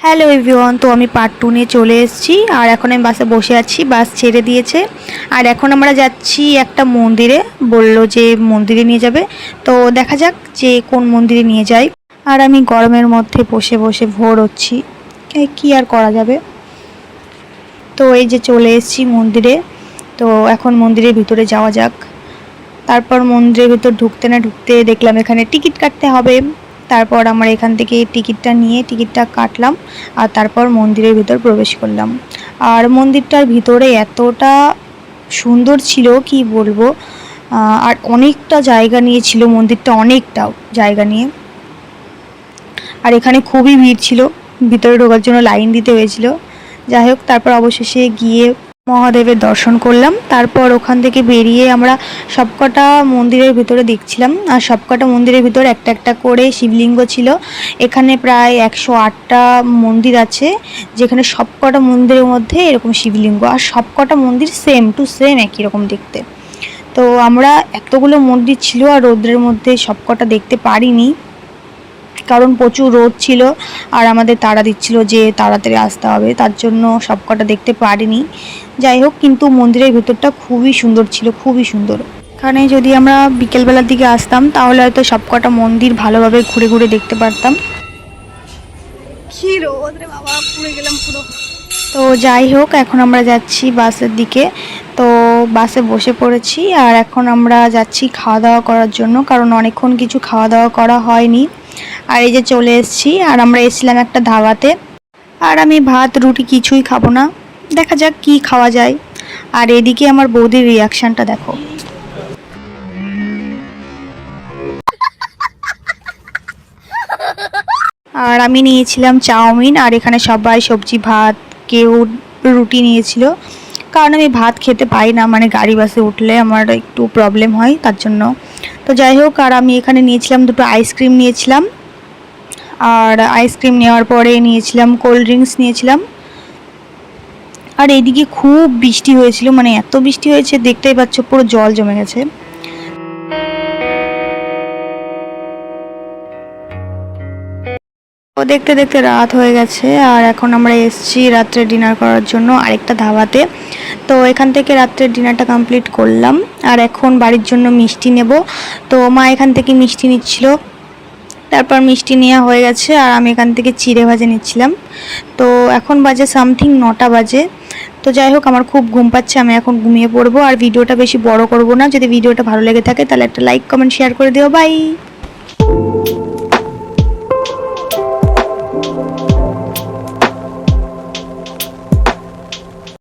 Hello everyone তো আমি part two নিয়ে চলে এসেছি। আর এখন আমি বাসে বসে আছি বাস ছেড়ে দিয়েছে। আর এখন আমরা যাচ্ছি একটা মন্দিরে, বলল যে মন্দিরে নিয়ে যাবে। তো দেখা যাক যে কোন মন্দিরে নিয়ে যায় আর আমি গরমের মধ্যে বসে বসে ভোর হচ্ছি। কি আর করা যাবে? তো এই যে চলে এসেছি মন্দিরে। তো এখন মন্দিরের ভিতরে যাওয়া যাক। তারপর মন্দিরের ভিতর ঢুকতে না ঢুকতে দেখলাম এখানে টিকিট কাটতে হবে। তারপর আমরা এখান থেকে টিকিটটা নিয়ে টিকিটটা কাটলাম আর তারপর মন্দিরের ভিতর প্রবেশ করলাম। আর মন্দিরটার ভিতরে এতটা সুন্দর ছিল, কি বলব? আর অনেকটা জায়গা নিয়ে ছিল মন্দিরটা, অনেকটা জায়গা নিয়ে। আর এখানে খুবই ভিড় ছিল, ভিতরে ঢোকার জন্য লাইন দিতে হয়েছিল। যাই হোক, তারপর অবশেষে গিয়ে মহাদেবের দর্শন করলাম। তারপর ওখান থেকে বেরিয়ে আমরা সবকটা মন্দিরের ভিতরে দেখছিলাম। আর সবকটা মন্দিরের ভিতরে একটা একটা করে শিবলিঙ্গ ছিল। এখানে প্রায় একশো আটটা মন্দির আছে, যেখানে সবকটা মন্দিরের মধ্যে এরকম শিবলিঙ্গ। আর সবকটা মন্দির সেম টু সেম একই রকম দেখতে। তো আমরা এতগুলো মন্দির ছিল আর রৌদ্রের মধ্যে সবকটা দেখতে পারিনি। কারণ প্রচুর রোদ ছিল আর আমাদের তাড়া দিচ্ছিল যে তাড়াতাড়ি আসতে হবে তার জন্য সবকটা দেখতে পারিনি। যাই হোক কিন্তু মন্দিরের ভিতরটা খুবই সুন্দর ছিল খুবই সুন্দর। এখানে যদি আমরা বিকেলবেলার দিকে আসতাম তাহলে হয়তো সবকটা মন্দির ভালোভাবে ঘুরে ঘুরে দেখতে পারতাম। কি বাবা পুড়ে গেলাম পুরো। তো যাই হোক এখন আমরা যাচ্ছি বাসের দিকে। তো বাসে বসে পড়েছি আর এখন আমরা যাচ্ছি খাওয়া দাওয়া করার জন্য কারণ অনেকক্ষণ কিছু খাওয়া দাওয়া করা হয়নি। আর এই যে চলে এসেছি, আর আমরা এসেছিলাম একটা ধাবাতে। আর আমি ভাত, রুটি কিছুই খাব না। দেখা যাক কি খাওয়া যায়। আর এদিকে আমার বৌদির রিয়াকশানটা দেখো। আর আমি নিয়েছিলাম চাউমিন, আর এখানে সবাই সবজি, ভাত, কেউ রুটি নিয়েছিল। কারণ আমি ভাত খেতে পাই না মানে গাড়ি বাসে উঠলে আমার একটু প্রবলেম হয়, তার জন্য। তো যাই হোক, আর আমি এখানে নিয়েছিলাম দুটো আইসক্রিম নিয়েছিলাম। আর আইসক্রিম নেওয়ার পরে নিয়েছিলাম কোল্ড ড্রিঙ্কস নিয়েছিলাম। আর এইদিকে খুব বৃষ্টি হয়েছিল মানে এত বৃষ্টি হয়েছে, দেখতেই পাচ্ছ পুরো জল জমে গেছে। তো দেখতে দেখতে রাত হয়ে গেছে, আর এখন আমরা এসেছি রাত্রে ডিনার করার জন্য আরেকটা ধাবাতে। তো এখান থেকে রাত্রের ডিনারটা কমপ্লিট করলাম, আর এখন বাড়ির জন্য মিষ্টি নেব। তো মা এখান থেকে মিষ্টি নিচ্ছিল। তারপর মিষ্টি নেওয়া হয়ে গেছে আর আমি এখান থেকে চিড়ে ভাজে নিচ্ছিলাম। তো এখন বাজে সামথিং নটা বাজে। তো যাই হোক, আমার খুব ঘুম পাচ্ছে, আমি এখন ঘুমিয়ে পড়ব। আর ভিডিওটা বেশি বড় করব না। যদি ভিডিওটা ভালো লেগে থাকে, তাহলে একটা লাইক কমেন্ট শেয়ার করে দিও। বাই